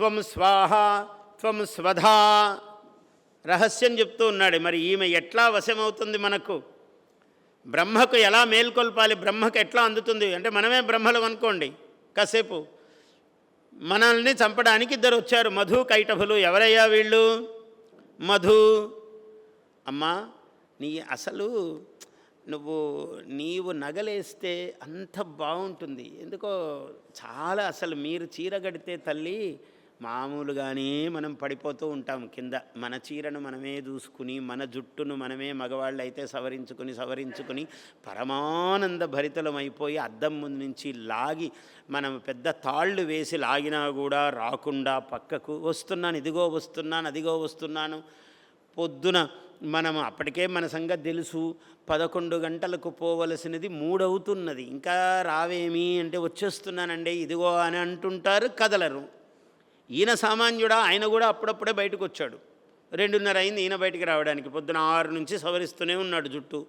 త్వం స్వాహ త్వం స్వధా. రహస్యం చెప్తూ ఉన్నాడు. మరి ఈమె ఎట్లా వశమవుతుంది మనకు? బ్రహ్మకు ఎలా మేల్కొల్పాలి? బ్రహ్మకు ఎట్లా అందుతుంది? అంటే మనమే బ్రహ్మలం అనుకోండి. కాసేపు. మనల్ని చంపడానికి ఇద్దరు వచ్చారు. మధు కైటభులు ఎవరయ్యా వీళ్ళు? మధు. అమ్మా నీ అసలు నువ్వు నీవు నగలేస్తే అంత బాగుంటుంది. ఎందుకో చాలా అసలు మీరు చీర కడితే తల్లి మామూలుగానే మనం పడిపోతూ ఉంటాం కింద. మన చీరను మనమే దూసుకుని మన జుట్టును మనమే మగవాళ్ళు అయితే సవరించుకుని సవరించుకుని పరమానంద భరితలమైపోయి అద్దం ముందు నుంచి లాగి మనం పెద్ద తాళ్ళు వేసి లాగినా కూడా రాకుండా పక్కకు వస్తున్నాను ఇదిగో వస్తున్నాను అదిగో వస్తున్నాను. పొద్దున మనం అప్పటికే మన సంగతి తెలుసు. పదకొండు గంటలకు పోవలసినది మూడవుతున్నది. ఇంకా రావేమి అంటే వచ్చేస్తున్నానండి ఇదిగో అని అంటుంటారు కదలరు. ఈయన సామాన్యుడా? ఆయన కూడా అప్పుడప్పుడే బయటకు వచ్చాడు రెండున్నర అయింది ఈయన బయటికి రావడానికి. పొద్దున ఆరు నుంచి సవరిస్తూనే ఉన్నాడు జుట్టు.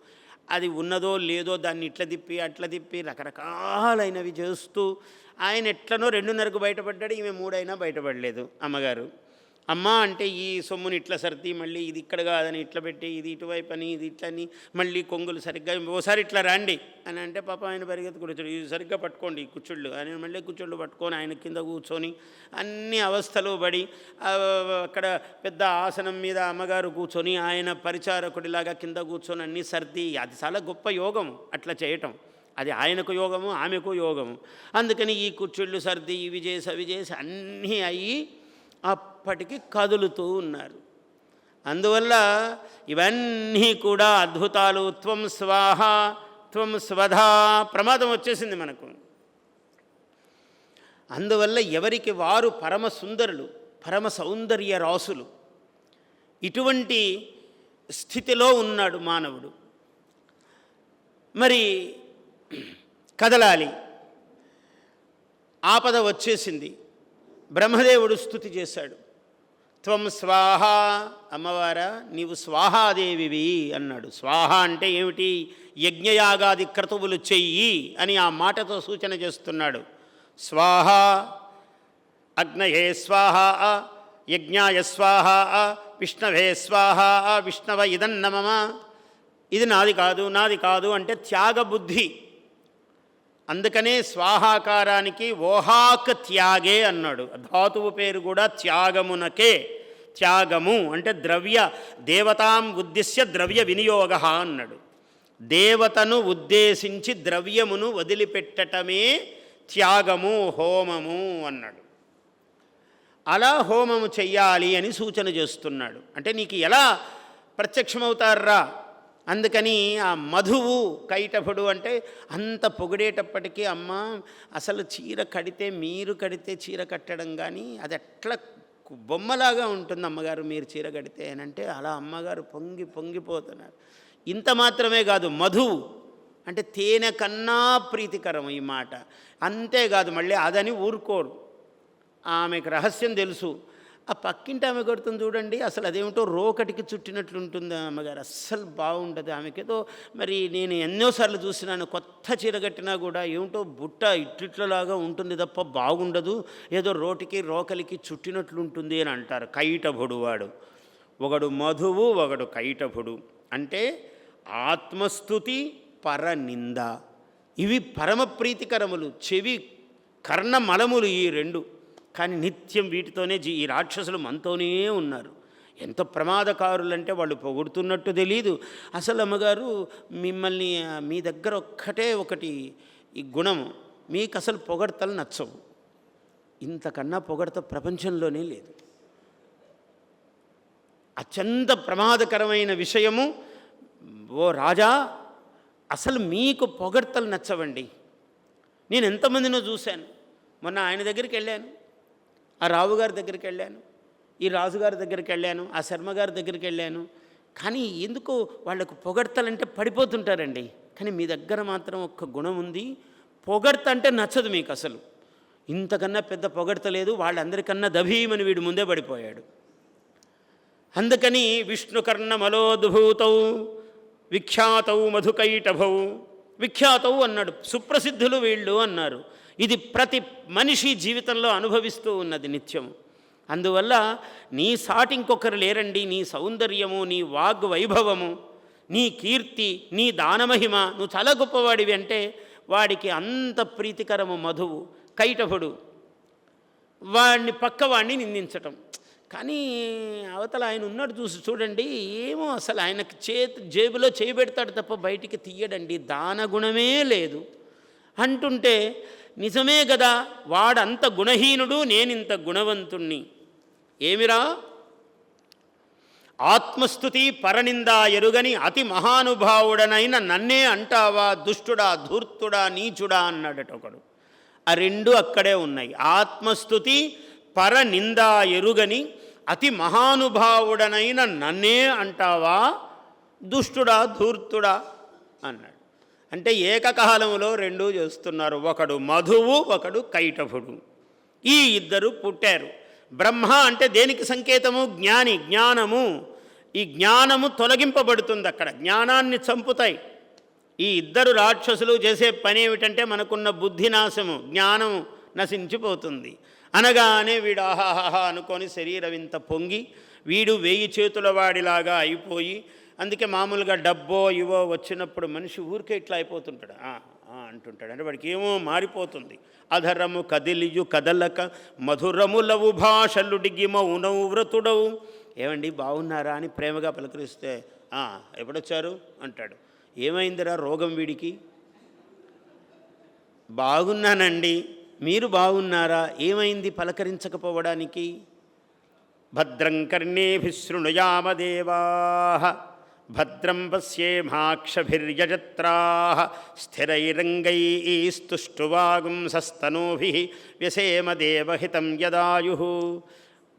అది ఉన్నదో లేదో దాన్ని ఇట్లా తిప్పి అట్లా తిప్పి రకరకాలైనవి చేస్తూ ఆయన ఎట్లనో రెండున్నరకు బయటపడ్డాడు ఈమె మూడైనా బయటపడలేదు అమ్మగారు. అమ్మ అంటే ఈ సొమ్ముని ఇట్లా సర్ది మళ్ళీ ఇది ఇక్కడ కాదని ఇట్లా పెట్టి ఇది ఇటువైపు అని ఇది ఇట్లని మళ్ళీ కొంగులు సరిగ్గా ఓసారి ఇట్లా రండి అని అంటే పాప ఆయన పరిగెత్తి కూర్చోడు ఇది సరిగ్గా పట్టుకోండి కూర్చోళ్ళు కుచ్చుళ్ళు. ఆయన మళ్ళీ కుచ్చుళ్ళు పట్టుకొని ఆయన కింద కూర్చొని అన్ని అవస్థలు పడి అక్కడ పెద్ద ఆసనం మీద అమ్మగారు కూర్చొని ఆయన పరిచారకుడిలాగా కింద కూర్చొని అన్నీ సర్ది అది చాలా గొప్ప యోగం అట్లా చేయటం. అది ఆయనకు యోగము ఆమెకు యోగము. అందుకని ఈ కుచ్చుళ్ళు సర్ది ఇవి చేసి అవి చేసి అన్నీ అయ్యి అప్పటికి కదులుతూ ఉన్నారు. అందువల్ల ఇవన్నీ కూడా అద్భుతాలు. త్వం స్వాహ త్వం స్వధా ప్రమాదం వచ్చేసింది మనకు. అందువల్ల ఎవరికి వారు పరమ సుందరులు పరమ సౌందర్య రాసులు. ఇటువంటి స్థితిలో ఉన్నాడు మానవుడు. మరి కదలాలి. ఆపద వచ్చేసింది. బ్రహ్మదేవుడు స్థుతి చేశాడు. త్వం స్వాహ అమ్మవారా నీవు స్వాహాదేవివి అన్నాడు. స్వాహ అంటే ఏమిటి? యజ్ఞయాగాది క్రతువులు చెయ్యి అని ఆ మాటతో సూచన చేస్తున్నాడు. స్వాహ అగ్నయే స్వాహ యజ్ఞాయ స్వాహ విష్ణవే స్వాహ విష్ణవ ఇదన్నమమ? ఇది నాది కాదు నాది కాదు అంటే త్యాగబుద్ధి. అందుకనే స్వాహాకారానికి ఓహాక్ త్యాగే అన్నాడు. ధాతువు పేరు కూడా త్యాగమునకే. త్యాగము అంటే ద్రవ్య దేవతాం ఉద్దేశ్య ద్రవ్య వినియోగ అన్నాడు. దేవతను ఉద్దేశించి ద్రవ్యమును వదిలిపెట్టటమే త్యాగము హోమము అన్నాడు. అలా హోమము చెయ్యాలి అని సూచన చేస్తున్నాడు. అంటే నీకు ఎలా ప్రత్యక్షమవుతారా అందుకని ఆ మధువు కైటభుడు అంటే అంత పొగిడేటప్పటికీ అమ్మ అసలు చీర కడితే మీరు కడితే చీర కట్టడం కానీ అది ఎట్లా బొమ్మలాగా ఉంటుంది అమ్మగారు మీరు చీర కడితే అని అంటే అలా అమ్మగారు పొంగి పొంగిపోతున్నారు. ఇంత మాత్రమే కాదు మధువు అంటే తేనె కన్నా ప్రీతికరం ఈ మాట. అంతేకాదు మళ్ళీ అదని ఊరుకోరు. ఆమెకు రహస్యం తెలుసు. ఆ పక్కింటి ఆమె కొడుతుంది చూడండి అసలు అదేమిటో రోకటికి చుట్టినట్లు ఉంటుంది అమ్మగారు. అస్సలు బాగుంటుంది ఆమెకేదో మరి నేను ఎన్నోసార్లు చూసినాను కొత్త చీర కట్టినా కూడా ఏమిటో బుట్ట ఇట్లిట్లలాగా ఉంటుంది తప్ప బాగుండదు. ఏదో రోటికి రోకలికి చుట్టినట్లు ఉంటుంది అని అంటారు కైటభుడు వాడు. ఒకడు మధువు ఒకడు కైటభుడు. అంటే ఆత్మస్థుతి పరనింద. ఇవి పరమ ప్రీతికరములు చెవి కర్ణమలములు ఈ రెండు. కానీ నిత్యం వీటితోనే జీ ఈ రాక్షసులు మనతోనే ఉన్నారు. ఎంత ప్రమాదకారులంటే వాళ్ళు పొగుడుతున్నట్టు తెలియదు అసలు అమ్మగారు మిమ్మల్ని మీ దగ్గర ఒక్కటే ఒకటి ఈ గుణము మీకు అసలు పొగడతలు నచ్చవు. ఇంతకన్నా పొగడత ప్రపంచంలోనే లేదు. అత్యంత ప్రమాదకరమైన విషయము ఓ రాజా అసలు మీకు పొగడ్తలు నచ్చవండి. నేను ఎంతమందినో చూశాను. మొన్న ఆయన దగ్గరికి వెళ్ళాను. ఆ రావుగారి దగ్గరికి వెళ్ళాను ఈ రాజుగారి దగ్గరికి వెళ్ళాను ఆ శర్మ గారి దగ్గరికి వెళ్ళాను. కానీ ఎందుకు వాళ్ళకు పొగడ్తలంటే పడిపోతుంటారండి. కానీ మీ దగ్గర మాత్రం ఒక్క గుణం ఉంది. పొగడ్త అంటే నచ్చదు మీకు అసలు. ఇంతకన్నా పెద్ద పొగడ్త లేదు వాళ్ళందరికన్నా దభీమని వీడు ముందే పడిపోయాడు. అందుకని విష్ణుకర్ణ మలోద్భూతౌ విఖ్యాతౌ మధుకైటభౌ. విఖ్యాతవు అన్నాడు సుప్రసిద్ధులు వీళ్ళు అన్నారు. ఇది ప్రతి మనిషి జీవితంలో అనుభవిస్తూ ఉన్నది నిత్యం. అందువల్ల నీ సాటి ఇంకొకరు లేరండి నీ సౌందర్యము నీ వాగ్ వైభవము నీ కీర్తి నీ దానమహిమ నువ్వు చాలా గొప్పవాడివి అంటే వాడికి అంత ప్రీతికరము మధువు కైటభుడు. వాడిని పక్కవాడిని నిందించటం. కానీ అవతల ఆయన ఉన్నాడు చూసి చూడండి ఏమో అసలు ఆయనకి చేతి జేబులో చేయబెడతాడు తప్ప బయటికి తీయడండి దానగుణమే లేదు. అంటుంటే నిజమే కదా వాడంత గుణహీనుడు నేనింత గుణవంతుణ్ణి. ఏమిరా? ఆత్మస్థుతి పరనిందా ఎరుగని అతి మహానుభావుడనైన నన్నే అంటావా దుష్టుడా ధూర్తుడా నీచుడా అన్నాడట ఒకడు. ఆ రెండు అక్కడే ఉన్నాయి. ఆత్మస్థుతి పరనిందా ఎరుగని అతి మహానుభావుడనైన నన్నే అంటావా దుష్టుడా ధూర్తుడా అన్నాడు. అంటే ఏకకాలంలో రెండు చేస్తున్నారు. ఒకడు మధువు ఒకడు కైటభుడు. ఈ ఇద్దరు పుట్టారు. బ్రహ్మ అంటే దేనికి సంకేతము? జ్ఞాని జ్ఞానము. ఈ జ్ఞానము తొలగింపబడుతుంది అక్కడ. జ్ఞానాన్ని చంపుతాయి. ఈ ఇద్దరు రాక్షసులు చేసే పని ఏమిటంటే మనకున్న బుద్ధి నాశము జ్ఞానము నశించిపోతుంది. అనగానే వీడు ఆహాహాహా అనుకొని శరీరం ఇంత పొంగి వీడు వేయి చేతుల వాడిలాగా అయిపోయి అందుకే మామూలుగా డబ్బో ఇవో వచ్చినప్పుడు మనిషి ఊరికే ఇట్లా అయిపోతుంటాడు. అంటుంటాడు. అంటే వాడికి ఏమో మారిపోతుంది. అధరము కదిలియు కదలక మధురములవు భాషలుడిగి మౌనవు వ్రతుడవు. ఏమండి బాగున్నారా అని ప్రేమగా పలకరిస్తే ఎప్పుడొచ్చారు? అంటాడు. ఏమైందిరా రోగం వీడికి? బాగున్నానండి. మీరు బాగున్నారా? ఏమైంది పలకరించకపోవడానికి? భద్రం కర్ణేభిశృణుయామదేవా భద్రం పశ్యేమాక్షభిర్యజత్రా స్థిరైరంగైస్తుష్టువాగుంసస్తనూభి వ్యసేమ దేవహితం యదాయు.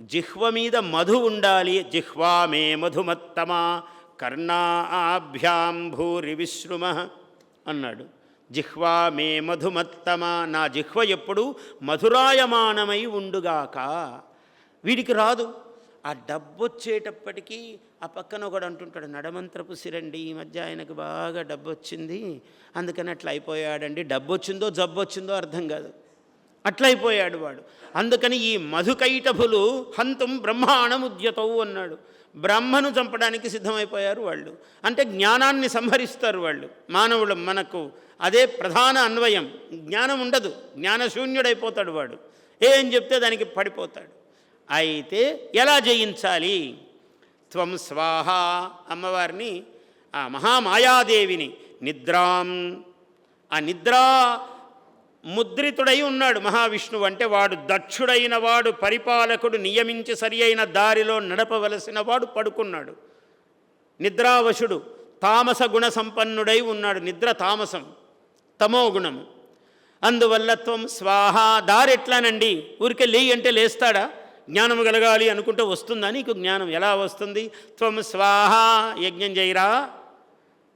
జిహ్వ మీద మధు ఉండాలి జిహ్వా మే మధుమత్తమా కర్ణాభ్యాం భూరి విశ్రుమ అన్నాడు. జిహ్వా మే మధుమత్తమా నా జిహ్వ ఎప్పుడు మధురాయమానమై ఉండుగాక. వీడికి రాదు. ఆ డబ్బు వచ్చేటప్పటికీ ఆ పక్కన ఒకడు అంటుంటాడు నడమంత్రపు సిరండి ఈ మధ్య ఆయనకు బాగా డబ్బు వచ్చింది అందుకని అట్లా అయిపోయాడండి. డబ్బు వచ్చిందో జబ్బు వచ్చిందో అర్థం కాదు. అట్లయిపోయాడు వాడు. అందుకని ఈ మధుకైటభులు హంతం బ్రహ్మాణముద్యతవు అన్నాడు. బ్రహ్మను చంపడానికి సిద్ధమైపోయారు వాళ్ళు. అంటే జ్ఞానాన్ని సంహరిస్తారు వాళ్ళు. మానవులు మనకు అదే ప్రధాన అన్వయం. జ్ఞానం ఉండదు. జ్ఞానశూన్యుడైపోతాడు వాడు. ఏం చెప్తే దానికి పడిపోతాడు. అయితే ఎలా జయించాలి? త్వం స్వాహ అమ్మవారిని ఆ మహామాయాదేవిని నిద్రాం. ఆ నిద్రా ముద్రితుడై ఉన్నాడు మహావిష్ణువు అంటే వాడు దక్షుడైన వాడు పరిపాలకుడు నియమించి సరి అయిన దారిలో నడపవలసిన వాడు పడుకున్నాడు. నిద్రావశుడు తామస గుణ సంపన్నుడై ఉన్నాడు. నిద్ర తామసం తమో గుణము. అందువల్ల త్వం స్వాహ దారి ఎట్లానండి? ఊరికే లేయి అంటే లేస్తాడా? జ్ఞానం కలగాలి అనుకుంటే వస్తుందా నీకు జ్ఞానం? ఎలా వస్తుంది? త్వం స్వాహ యజ్ఞం చేయరా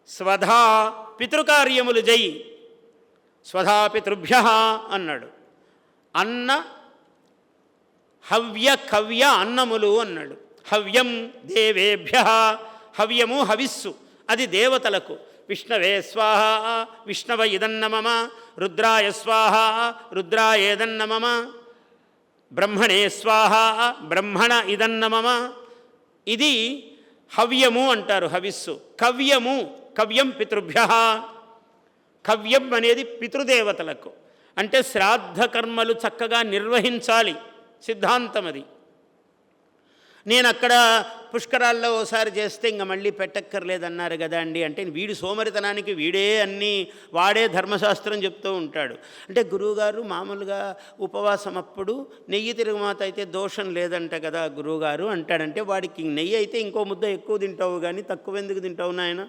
స్వధా పితృకార్యములు జై. స్వధా పితృభ్య అన్నాడు. అన్న హవ్య కవ్య అన్నములు అన్నాడు. హవ్యం దేవేభ్య హవ్యము హవిస్సు అది దేవతలకు. విష్ణవే స్వాహ విష్ణవ ఇదన్న మమ రుద్రాయ స్వాహ రుద్రాయేదన్న మమ బ్రహ్మణే స్వాహ బ్రహ్మణ ఇదన్న మమ. ఇది హవ్యము అంటారు హవిస్సు. కవ్యము కవ్యం పితృభ్య. కవ్యం అనేది పితృదేవతలకు. అంటే శ్రాద్ధ కర్మలు చక్కగా నిర్వహించాలి. సిద్ధాంతం అది నేను అక్కడ పుష్కరాల్లో ఓసారి చేస్తే ఇంక మళ్ళీ పెట్టక్కర్లేదన్నారు కదా అండి. అంటే వీడి సోమరితనానికి వీడే అన్నీ వాడే ధర్మశాస్త్రం చెప్తూ ఉంటాడు. అంటే గురువుగారు మామూలుగా ఉపవాసం అప్పుడు నెయ్యి తిరుగుమాత అయితే దోషం లేదంట కదా గురువుగారు అంటాడంటే వాడికి నెయ్యి అయితే ఇంకో ముద్ద ఎక్కువ తింటావు కానీ తక్కువ ఎందుకు తింటావు నాయన?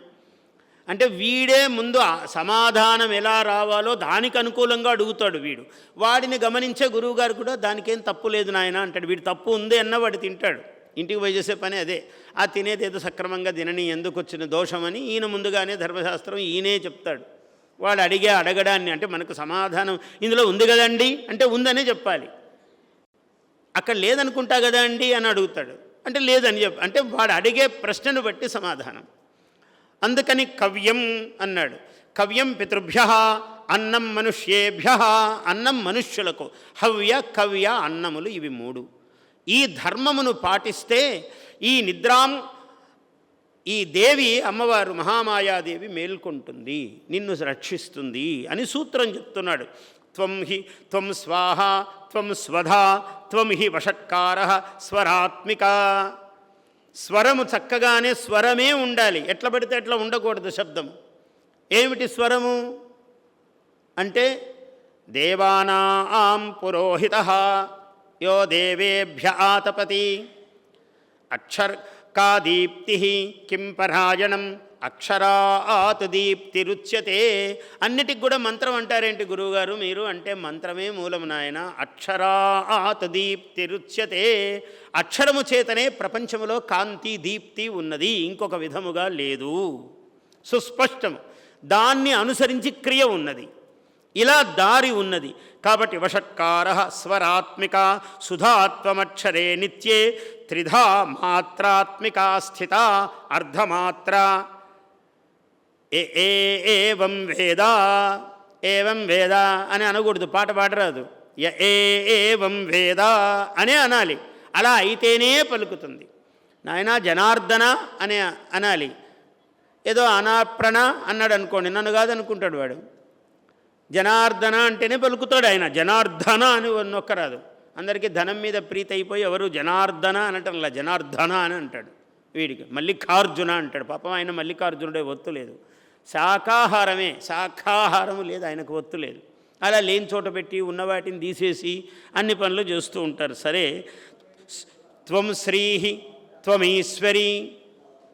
అంటే వీడే ముందు సమాధానం ఎలా రావాలో దానికి అనుకూలంగా అడుగుతాడు వీడు. వాడిని గమనించే గురువుగారు కూడా దానికేం తప్పు లేదు నాయన అంటాడు. వీడు తప్పు ఉంది అన్న వాడు తింటాడు. ఇంటికి పోయి చేసే పని అదే. ఆ తినేది ఏదో సక్రమంగా తినని ఎందుకు వచ్చిన దోషమని ఈయన ముందుగానే ధర్మశాస్త్రం ఈయనే చెప్తాడు. వాడు అడిగే అడగడాన్ని అంటే మనకు సమాధానం ఇందులో ఉంది కదండి అంటే ఉందనే చెప్పాలి. అక్కడ లేదనుకుంటా కదా అండి అని అడుగుతాడు. అంటే లేదని చెప్ప అంటే వాడు అడిగే ప్రశ్నను బట్టి సమాధానం. అందుకని కవ్యం అన్నాడు. కవ్యం పితృభ్య అన్నం మనుష్యేభ్య అన్నం మనుష్యులకు. హవ్య కవ్య అన్నములు ఇవి మూడు. ఈ ధర్మమును పాటిస్తే ఈ నిద్రాం ఈ దేవి అమ్మవారు మహామాయాదేవి మేల్కొంటుంది నిన్ను రక్షిస్తుంది అని సూత్రం చెప్తున్నాడు. త్వం హి త్వం స్వాహ త్వం స్వధా త్వం హి వషట్కార స్వరాత్మిక. స్వరము చక్కగానే స్వరమే ఉండాలి. ఎట్లా పడితే ఎట్లా ఉండకూడదు శబ్దం ఏమిటి స్వరము? అంటే దేవానాం పురోహిత. యో దేవేభ్య ఆతపతి అక్షర్కా దీప్తి కిం పరాయణం అక్షరాత్ దీప్తిరుచ్యతే అన్నిటికి కూడా మంత్రం అంటారేంటి గురువుగారు? మీరు అంటే మంత్రమే మూలము నాయన. అక్షరాత్ దీప్తిరుచ్యతే అక్షరము చేతనే ప్రపంచములో కాంతి దీప్తి ఉన్నది. ఇంకొక విధముగా లేదు. సుస్పష్టము. దాన్ని అనుసరించి క్రియ ఉన్నది. ఇలా దారి ఉన్నది. కాబట్టి వషట్కార స్వరాత్మిక సుధాత్వమక్షరే నిత్యే త్రిధా మాత్రాత్మిక స్థిత అర్ధమాత్ర. ఏ ఏ వేద ఏవం వేద అని అనకూడదు. పాట పాడరాదు. య ఏ ఏవం వేద అనే అనాలి. అలా అయితేనే పలుకుతుంది. నాయన జనార్దన అనే అనాలి. ఏదో అనాప్రణ అన్నాడు అనుకోండి నన్ను కాదనుకుంటాడు వాడు. జనార్దన అంటేనే పలుకుతాడు ఆయన. జనార్దన అని నొక్కరాదు అందరికీ ధనం మీద ప్రీతి అయిపోయి ఎవరు జనార్దన అనటంలా జనార్దన అని అంటాడు వీడికి. మల్లికార్జున అంటాడు. పాపం ఆయన మల్లికార్జునుడే ఒత్తు లేదు. శాఖాహారమే శాఖాహారము లేదు ఆయనకు ఒత్తు లేదు. అలా లేని చోట పెట్టి ఉన్న వాటిని తీసేసి అన్ని పనులు చేస్తూ ఉంటారు. సరే త్వం శ్రీ త్వమీశ్వరీ